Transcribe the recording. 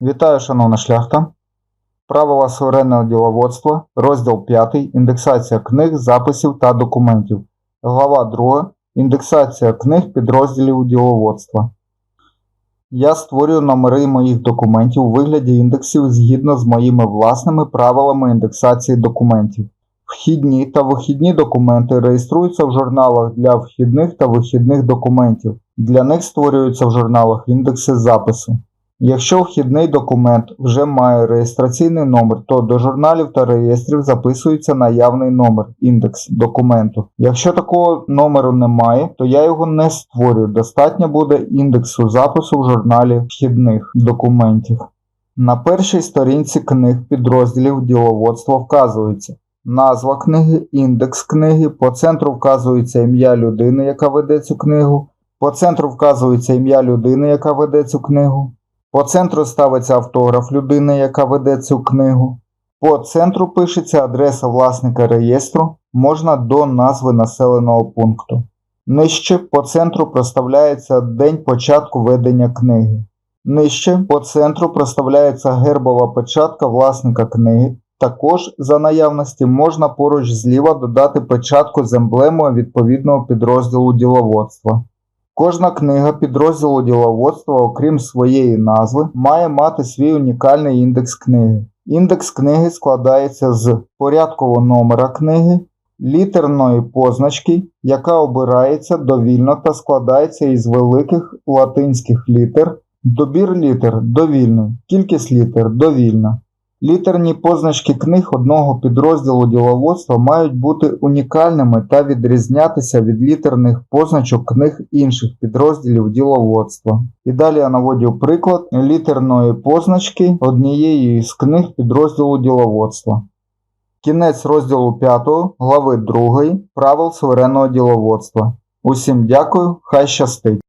Вітаю, шановна шляхта. Правила суверенного діловодства, розділ 5. Індексація книг, записів та документів. Глава 2. Індексація книг підрозділів діловодства. Я створюю номери моїх документів у вигляді індексів згідно з моїми власними правилами індексації документів. Вхідні та вихідні документи реєструються в журналах для вхідних та вихідних документів. Для них створюються в журналах індекси запису. Якщо вхідний документ вже має реєстраційний номер, то до журналів та реєстрів записується наявний номер, індекс документу. Якщо такого номеру немає, то я його не створюю. Достатньо буде індексу запису в журналі вхідних документів. На першій сторінці книг підрозділів діловодства вказується назва книги, індекс книги, по центру вказується ім'я людини, яка веде цю книгу, по центру вказується ім'я людини, яка веде цю книгу. По центру ставиться автограф людини, яка веде цю книгу. По центру пишеться адреса власника реєстру, можна до назви населеного пункту. Нижче по центру проставляється день початку ведення книги. Нижче по центру проставляється гербова печатка власника книги. Також за наявності можна поруч зліва додати печатку з емблемою відповідного підрозділу діловодства. Кожна книга підрозділу діловодства, окрім своєї назви, має мати свій унікальний індекс книги. Індекс книги складається з порядкового номера книги, літерної позначки, яка обирається довільно та складається із великих латинських літер, добір літер довільний, кількість літер довільна. Літерні позначки книг одного підрозділу діловодства мають бути унікальними та відрізнятися від літерних позначок книг інших підрозділів діловодства. І далі я наводю приклад літерної позначки однієї з книг підрозділу діловодства. Кінець розділу 5 глави 2 правил суверенного діловодства. Усім дякую, хай щастить!